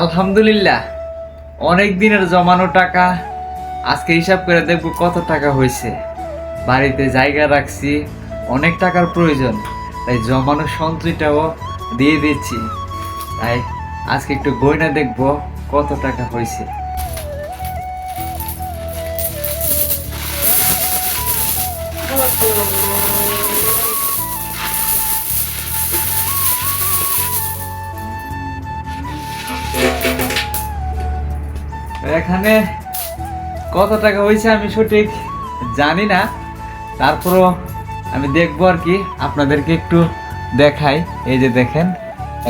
আলহামদুলিল্লাহ। অনেক দিনের জমানো টাকা, আজকে হিসাব করে দেখব কত টাকা হয়েছে। বাড়িতে জায়গা রাখছি, অনেক টাকার প্রয়োজন, তাই জমানো সঞ্চয়টাও দিয়ে দিচ্ছি। তাই আজকে একটু গয়না দেখব কত টাকা হয়েছে। এখানে কত টাকা হয়েছে আমি সঠিক জানি না। তারপরও আমি দেখব আর কি, আপনাদেরকে একটু দেখাই। এই যে দেখেন,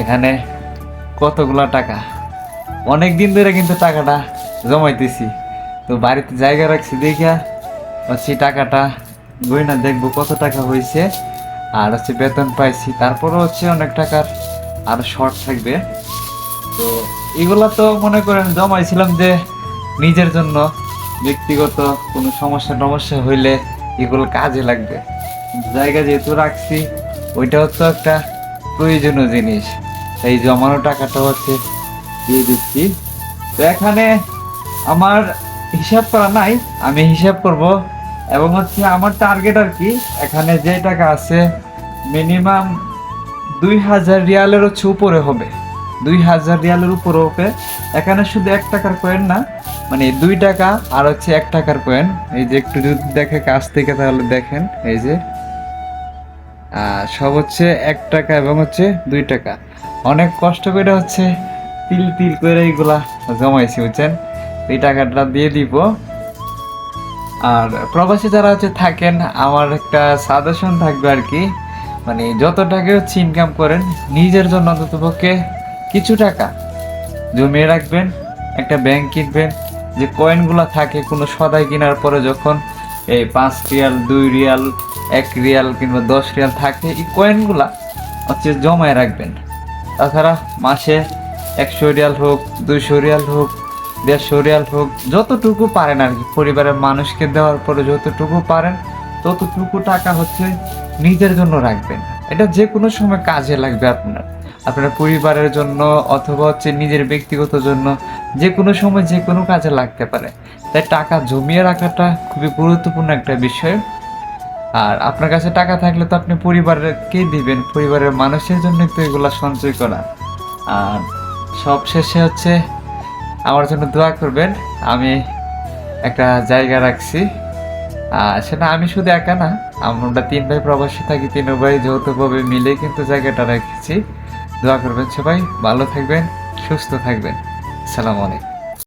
এখানে কতগুলো টাকা। অনেক দিন ধরে কিন্তু টাকাটা জমাইতেছি। তো বাড়িতে জায়গা রাখছি দেখিয়া হচ্ছে টাকাটা গয়না দেখব কত টাকা হয়েছে আর হচ্ছে বেতন পাইছি, তারপরও হচ্ছে অনেক টাকার আর শর্ট থাকবে। তো এগুলা তো মনে করেন জমাইছিলাম যে নিজের জন্য ব্যক্তিগত কোনো সমস্যা টমস্যা হইলে এগুলো কাজে লাগবে। জায়গা যেহেতু রাখছি, ওইটাও তো একটা প্রয়োজনীয় জিনিস। এই জমানো টাকাটা হচ্ছে দিয়ে দিচ্ছি। তো এখানে আমার হিসাব করা নাই, আমি হিসাব করব। এবং হচ্ছে আমার টার্গেট আর কি, এখানে যে টাকা আছে মিনিমাম দুই হাজার রিয়ালের হচ্ছে উপরে হবে। দুই হাজার রিয়ালের উপর হবে এখানে শুধু এক টাকার কয়েন না মানে দুই টাকা আর হচ্ছে এক টাকার কয়েন এই যে একটু যদি দেখে কাছ থেকে তাহলে দেখেন, এই যে। সব হচ্ছে এক টাকা এবং হচ্ছে দুই টাকা। অনেক কষ্ট করে হচ্ছে তিল তিল করে এইগুলা জমাইছি, বুঝছেন? এই টাকাটা দিয়ে দিব। আর প্রবাসী যারা হচ্ছে থাকেন, আমার একটা সাজেশন থাকবে আর কি। মানে যত টাকা হচ্ছে ইনকাম করেন, নিজের জন্য অন্ততপক্ষে কিছু টাকা জমিয়ে রাখবেন, একটা ব্যাংক কিনবেন, যে কয়েনগুলো থাকে কোনো সদাই কেনার পরে যখন এই পাঁচ রিয়াল, দুই রিয়াল, এক রিয়াল কিংবা দশ রিয়াল থাকে, এই কয়েনগুলা হচ্ছে জমায় রাখবেন। তাছাড়া মাসে একশো রিয়াল হোক, দুইশো রিয়াল হোক, দেড়শো রিয়াল হোক, যতটুকু পারেন আর কি, পরিবারের মানুষকে দেওয়ার পরে যতটুকু পারেন, ততটুকু টাকা হচ্ছে নিজের জন্য রাখবেন। এটা যে কোনো সময় কাজে লাগবে আপনার। আপনার পরিবারের জন্য অথবা হচ্ছে নিজের ব্যক্তিগত জন্য যে কোনো সময় যে কোনো কাজে লাগতে পারে। তাই টাকা জমিয়ে রাখাটা খুবই গুরুত্বপূর্ণ একটা বিষয়। আর আপনার কাছে টাকা থাকলে তো আপনি পরিবারকে দিবেন, পরিবারের মানুষের জন্য তো এগুলো সঞ্চয় করা। আর সব শেষে হচ্ছে আমার জন্য দোয়া করবেন, আমি একটা জায়গা রাখছি। আর সেটা আমি শুধু একা না, আমরা তিন ভাই প্রবাসী থাকি তিন ভাই যৌথভাবে মিলে কিন্তু জায়গাটা রেখেছি। দোয়া করবেন সবাই ভালো থাকবেন সুস্থ থাকবেন। সালাম আলাইকুম।